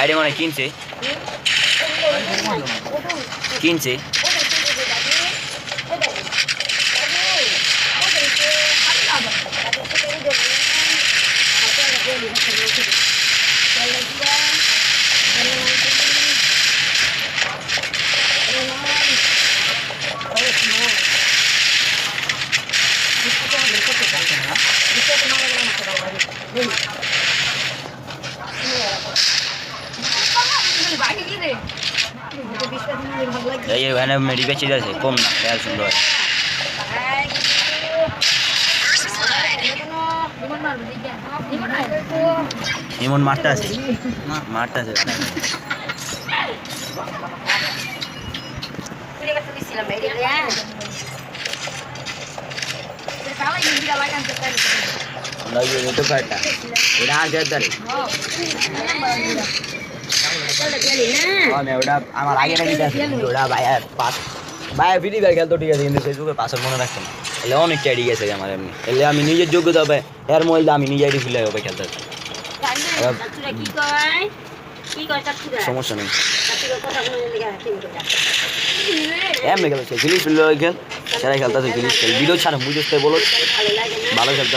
ID মানে কিনছে কিনছে এই এখানে মেডিকেল চিজ আছে কম না খেয়াল সুন্দর এমন মাঠটা আছে মাঠটা আছে তো কাটটা এটা আর জেদ্দারে আমি ওটা আমার আগে ওটা ভাইয়ার পাস। ভাইয়া ফ্রি ফায়ার খেলতো ঠিক আছে কিন্তু পাসওয়ার্ড মনে না। এলে অনেক ক্যাডি গেছে আমার এমনি। এলে আমি নিজের যোগ্যতা হবে এর মধ্যে আমি নিজে আইডি হবে খেলতে। সমস্যা নেই। এমনি খেলছে খেল। খেলতেছে খেল। ভিডিও ছাড়া বুঝতে বলো। ভালো খেলতে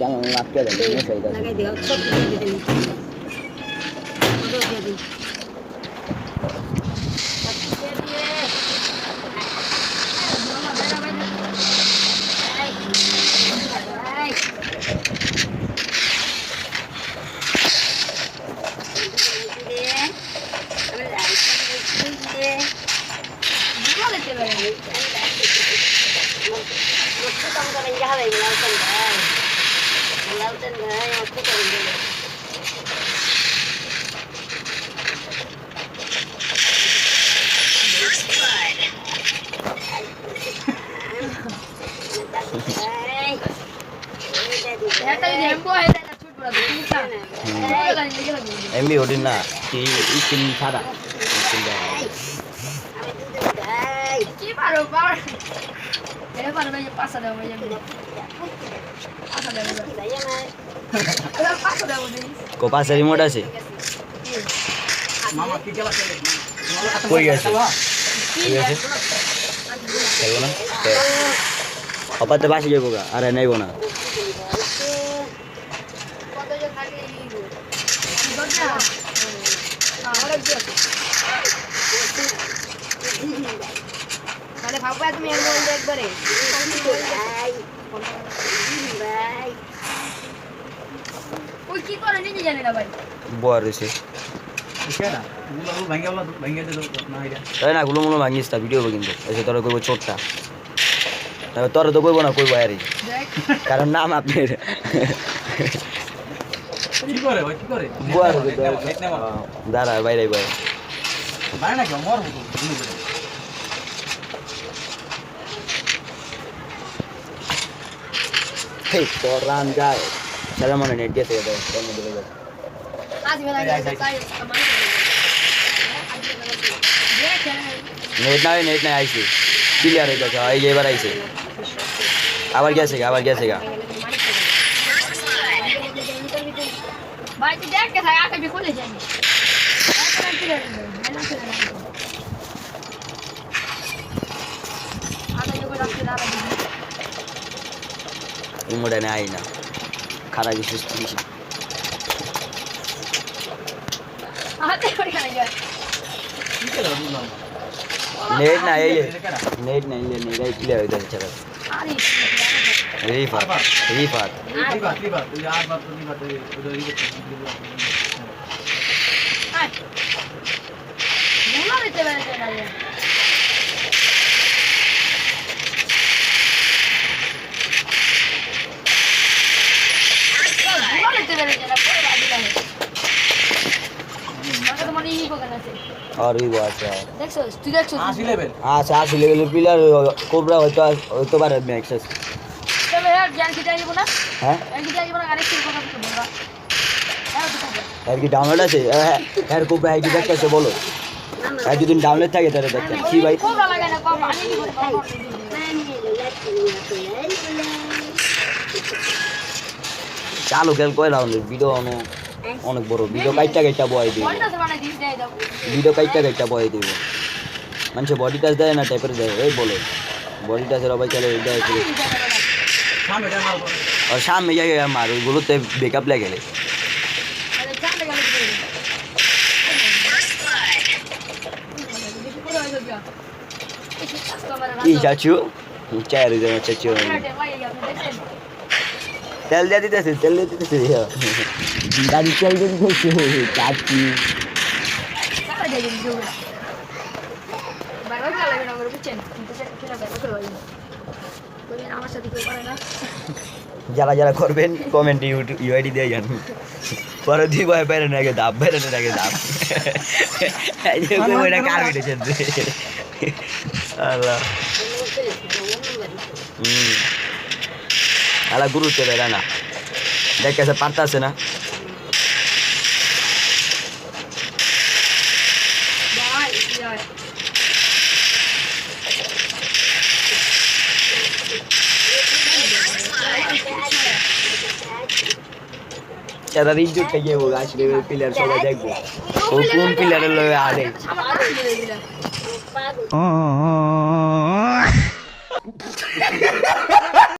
jangan lapar ini saya dah ಕುಟುಂಬದ ಯಾವ ಹೇಳ್ತಂದ್ರೆ ಯಾವ ತಂದ್ರೆ ಕುಟುಂಬ em biểu đến là chỉ ít kinh phát ạ. Kinh đấy sada ikin dah কি পারো পার এটা পারো ভাই পাঁচশো দেবো ভাই আমি পাঁচশো দেবো পাঁচশো দেবো দিন ko pasar remote আছে কই গেছে কই গেছে খেলব না অপাতে বাসি যাব গা আরে নেব না কত যে থাকে ভাববা তুমি এর মধ্যে একবারে। ওই কি করে নিজে জানে না ভাই? বর রয়েছে। না? ভাঙিস তা ভিডিও কিন্তু। এসে তোরা করব তবে তোরা তো করব না করব আরে। দেখ। কারণ নাম আপনার। কি করে ভাই কি করে? বুয়ার নেট নেওয়া দাঁড়া বাইরে বাইরে মানে নাকি মর হতো দুই করে হেই তোর রান যায় সেটা মনে নেট গেছে গেছে তোর মধ্যে লেগে গেছে। আজ বেলা গেছে তাই কামাই দেখ নেট নাই নেট নাই আইছে ক্লিয়ার হয়ে গেছে এই যে এবার আইছে আবার গেছে গা আবার গেছে গা ভাই তুই দেখ কে থাকে আগে খুলে যাই ইমোডা নাই না খারাপ কিছু কিছু নেট নাই এই নেট নাই নেট নাই ক্লিয়ার হয়ে গেছে ছেড়ে আরে রিফাত রিফাত লিভার লিভার ওই আর বার তো লিভার ওই ওই লিভার আয় মুলা দিতে পারে না রে মুলা দিতে পারে না পরে বাজি লাগে মাকে তো মনে ই কোকান আছে আর এই আছে দেখছ তুই দেখছ আশি লেভেল আচ্ছা আশি লেভেলের প্লেয়ার কোবরা হয়তো হয়তো পারে তবে হ্যাঁ জ্ঞান কি যাইব না? হ্যাঁ? জ্ঞান কি যাইব না? আরেক কথা বলবা। হ্যাঁ আর কি ডাউনলোড আছে? হ্যাঁ কোবরা কি দেখতেছে বলো। আর যদি ডাউনলোড থাকে তাহলে দেখতে। কি ভাই? কোবরা লাগে না কম আমি চালু খেল কয় রাউন্ডের ভিডিও অনেক অনেক বড় ভিডিও কাইটা কাইটা বয় দিব মানে ভিডিও কাইটা কাইটা বয় দিব মানুষে বডি টাচ দেয় না টাইপের দেয় এই বলো বডি টাচের অবাই চলে দেয় আর সামনে যাই আমার ওইগুলোতে বেকআপ লেগে গেলে কি চাচু জন চাচু তেল দিয়ে দিতেছে তেল দিয়ে দিতেছে গাড়ি তেল দিয়ে দিতেছে চাচু যারা যারা করবেন কমেন্টে ইউআইডি দিয়ে যান। পরে দুই ভয় বাইরে নাকি দাপ বাইরে নাকি দাপ ওইটা কার ভিডিও আল্লাহ। হুম। আলা গুরুত্ব দেয় না দেখতেছে পারতাছে না যারা রিজুট থেকে ও আসলে প্লেয়ার সবাই দেখব ও কোন প্লেয়ারের লগে আরে